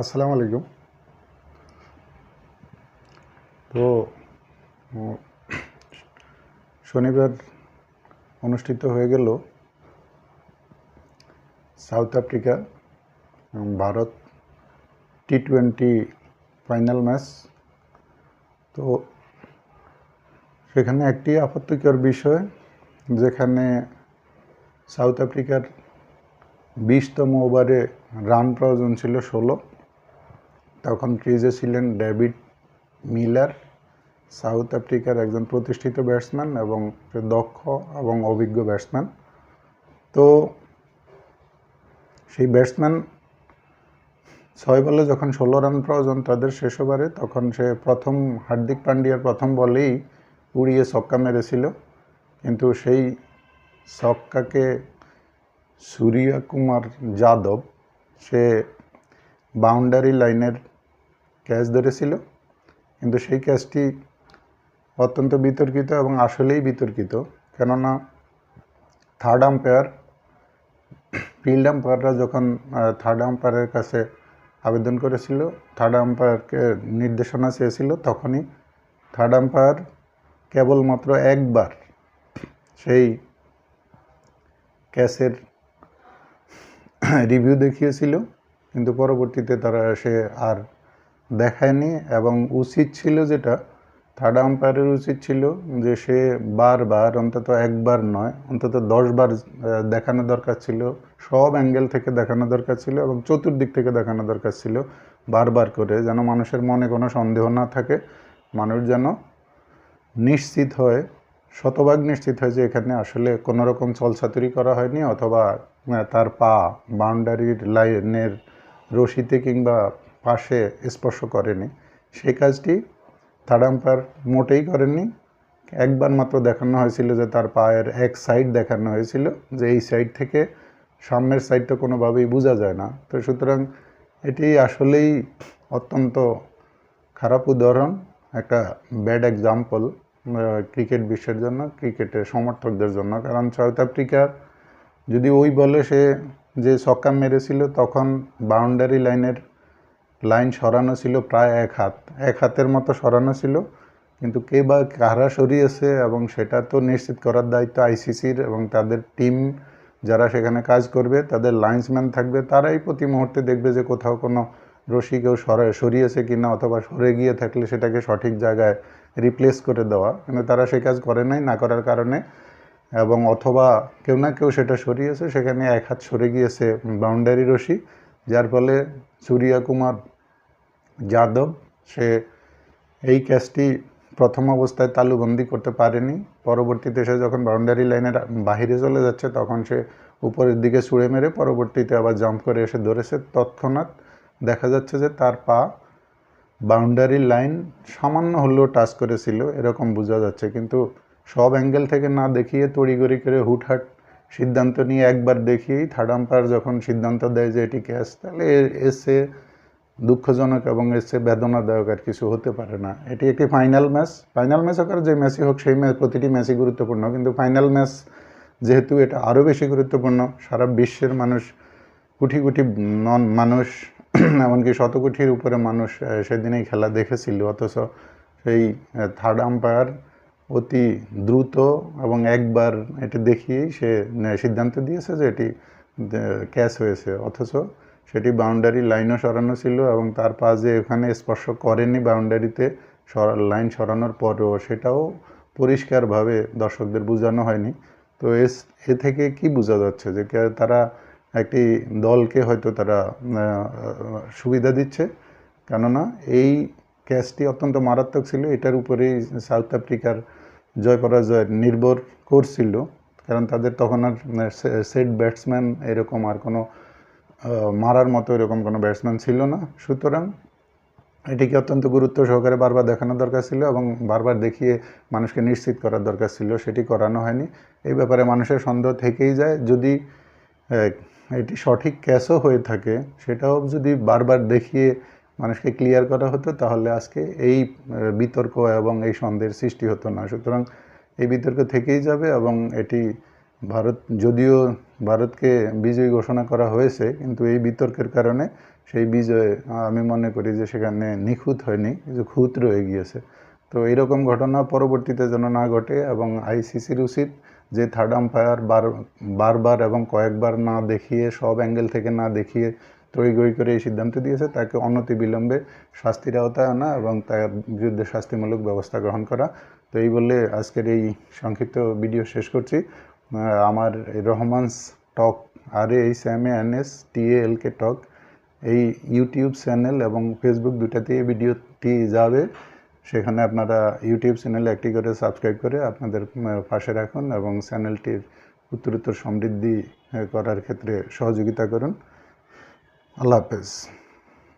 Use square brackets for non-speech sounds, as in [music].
আসসালামু আলাইকুম। তো শনিবার অনুষ্ঠিত হয়ে গেল সাউথ আফ্রিকা এবং Bharat T twenty final match. তো, সেখানে একটি আপত্তিকর বিষয়, যেখানে সাউথ আফ্রিকার বিশতম ওভারে রান প্রয়োজন ছিল ষোলো। তখন ক্রিজে ছিলেন ডেভিড মিলার, সাউথ আফ্রিকার একজন প্রতিষ্ঠিত ব্যাটসম্যান এবং দক্ষ এবং অভিজ্ঞ ব্যাটসম্যান। তো সেই ব্যাটসম্যান ছয় বলে যখন ষোলো রান প্রয়োজন তাদের শেষ ওভারে, তখন সে প্রথম হার্দিক পান্ডিয়ার প্রথম বলেই উড়িয়ে ছক্কা মেরেছিল। কিন্তু সেই ছক্কাকে সূর্যা কুমার যাদব, সে বাউন্ডারি লাইনের ক্যাচ ধরেছিল। কিন্তু সেই ক্যাচটি অত্যন্ত বিতর্কিত এবং আসলেই বিতর্কিত। কেননা থার্ড আম্পায়ার ফিল্ড আম্পায়াররা যখন থার্ড আম্পায়ারের কাছে আবেদন করেছিল থার্ড আম্পায়ারকে নির্দেশনা চেয়েছিল, তখনই থার্ড আম্পায়ার কেবলমাত্র একবার সেই ক্যাচের রিভিউ দেখিয়েছিল। কিন্তু পরবর্তীতে তারা সে আর দেখায়নি এবং উচিত ছিল যেটা থার্ড আম্পায়ারের উচিত ছিল যে সে বারবার, অন্তত একবার নয়, অন্তত দশবার দেখানো দরকার ছিল। সব অ্যাঙ্গেল থেকে দেখানো দরকার ছিল এবং চতুর্দিক থেকে দেখানো দরকার ছিল বারবার করে, যেন মানুষের মনে কোনো সন্দেহ না থাকে। মানুষ যেন নিশ্চিত হয়, শতভাগ নিশ্চিত হয় যে এখানে আসলে কোনো রকম চলছাতুরি করা হয়নি অথবা তার পা বাউন্ডারির লাইনের রশিতে কিংবা পাশে স্পর্শ করেনি। সেই কাজটি থার্ড আম্পায়ার মোটেই করেননি। একবার মাত্র দেখানো হয়েছিল যে তার পায়ের এক সাইড দেখানো হয়েছিল, যে এই সাইড থেকে সামনের সাইডটা কোনোভাবেই বোঝা যায় না। তো সুতরাং এটি আসলেই অত্যন্ত খারাপ উদাহরণ, একটা ব্যাড এক্সাম্পল ক্রিকেট বিশ্বের জন্য ক্রিকেটের সমর্থকদের জন্য। কারণ সাউথ আফ্রিকার যদি ওই বলে সে যে ছক্কা মেরেছিল, তখন বাউন্ডারি লাইনের লাইন সরানো ছিল প্রায় এক হাত। এক হাতের মতো সরানো ছিল, কিন্তু কে বা কারা সরিয়েছে এবং সেটা তো নিশ্চিত করার দায়িত্ব আইসিসির এবং তাদের টিম যারা সেখানে কাজ করবে, তাদের লাইন্সম্যান থাকবে, তারাই প্রতি মুহূর্তে দেখবে যে কোথাও কোনো রশি কেউ সরে, সরিয়েছে কি না অথবা সরে গিয়ে থাকলে সেটাকে সঠিক জায়গায় রিপ্লেস করে দেওয়া। কিন্তু তারা সেই কাজ করে নাই, না করার কারণে। এবং অথবা কেউ না কেউ সেটা সরিয়েছে, সেখানে এক হাত সরে গিয়েছে বাউন্ডারি রশি, যার ফলে সূর্যা কুমার যাদব, সে এই ক্যাচটি প্রথম অবস্থায় তালুবন্দি করতে পারেনি। পরবর্তীতে সে যখন বাউন্ডারি লাইনের বাহিরে চলে যাচ্ছে, তখন সে উপরের দিকে ছুঁড়ে মেরে পরবর্তীতে আবার জাম্প করে এসে ধরেছে। তৎক্ষণাৎ দেখা যাচ্ছে যে তার পা বাউন্ডারি লাইন সামান্য হলেও টাচ করেছিল, এরকম বোঝা যাচ্ছে। কিন্তু সব অ্যাঙ্গেল থেকে না দেখিয়ে তড়িগড়ি করে হুটহাট সিদ্ধান্ত নিয়ে একবার দেখিয়েই থার্ড আম্পায়ার যখন সিদ্ধান্ত দেয় যে এটি ক্যাচ তাহলে এসে দুঃখজনক এবং এসে বেদনাদায়ক আর কিছু হতে পারে না। এটি একটি ফাইনাল ম্যাচ। ফাইনাল ম্যাচ হোক আর যে ম্যাচই হোক, সেই ম্যাচ, প্রতিটি ম্যাচই গুরুত্বপূর্ণ। কিন্তু ফাইনাল ম্যাচ, যেহেতু এটা আরও বেশি গুরুত্বপূর্ণ, সারা বিশ্বের মানুষ, কোটি কোটি নন মানুষ, [clears throat] এমনকি শত কোটির উপরে মানুষ সেদিনেই খেলা দেখেছিল। অথচ সেই থার্ড আম্পায়ার অতি দ্রুত এবং একবার এটি দেখিয়েই সে সিদ্ধান্ত দিয়েছে যে এটি ক্যাচ হয়েছে। অথচ সেটি বাউন্ডারি লাইনও সরানো ছিল এবং তার পা যে এখানে স্পর্শ করেনি বাউন্ডারিতে লাইন সরানোর পরেও। সেটাও পরিষ্কারভাবে দর্শকদের বোঝানো হয়নি। তো এস এ থেকে কি বোঝা যাচ্ছে যে তারা একটি দলকে হয়তো তারা সুবিধা দিচ্ছে? কেননা এই ক্যাচটি অত্যন্ত মারাত্মক ছিল। এটার উপরেই সাউথ আফ্রিকার জয় পরাজয় নির্ভর করছিল। কারণ তাদের তখন আর সেট ব্যাটসম্যান এরকম আর কোনো মারার মতো এরকম কোনো ব্যাটসম্যান ছিল না। সুতরাং এটিকে অত্যন্ত গুরুত্ব সহকারে বারবার দেখানো দরকার ছিল এবং বারবার দেখিয়ে মানুষকে নিশ্চিত করার দরকার ছিল, সেটি করানো হয়নি। এই ব্যাপারে মানুষের সন্দেহ থেকেই যায়। যদি এটি সঠিক ক্যাচও হয়ে থাকে, সেটাও যদি বারবার দেখিয়ে মানুষকে ক্লিয়ার করা হতো, তাহলে আজকে এই বিতর্ক এবং এই সন্দেহের সৃষ্টি হতো না। সুতরাং এই বিতর্ক থেকেই যাবে এবং এটি ভারত, যদিও ভারতকে বিজয়ী ঘোষণা করা হয়েছে, কিন্তু এই বিতর্কের কারণে সেই বিজয়, আমি মনে করি যে সেখানে নিখুঁত হয়নি কিছু খুঁত রয়ে গিয়েছে। তো এরকম ঘটনা পরবর্তীতে যেন না ঘটে এবং আইসিসির উচিত যে থার্ড আম্পায়ার বার, বারবার এবং কয়েকবার না দেখিয়ে, সব অ্যাঙ্গেল থেকে না দেখিয়ে তড়িগড়ি করে এই সিদ্ধান্ত দিয়েছে, তাকে অনতি বিলম্বে শাস্তির আওতায় আনা এবং তার বিরুদ্ধে শাস্তিমূলক ব্যবস্থা গ্রহণ করা। তো এই বলে আজকের এই সংক্ষিপ্ত ভিডিও শেষ করছি। আমার Rahmans talk, R H M N S T L K talk, এই ইউটিউব চ্যানেল এবং ফেসবুক দুটাতেই ভিডিওটি যাবে। সেখানে আপনারা ইউটিউব চ্যানেলে একটি করে সাবস্ক্রাইব করে আপনাদের পাশে রাখুন এবং চ্যানেলটির উত্তরোত্তর সমৃদ্ধি করার ক্ষেত্রে সহযোগিতা করুন। আল্লাহ হাফেজ।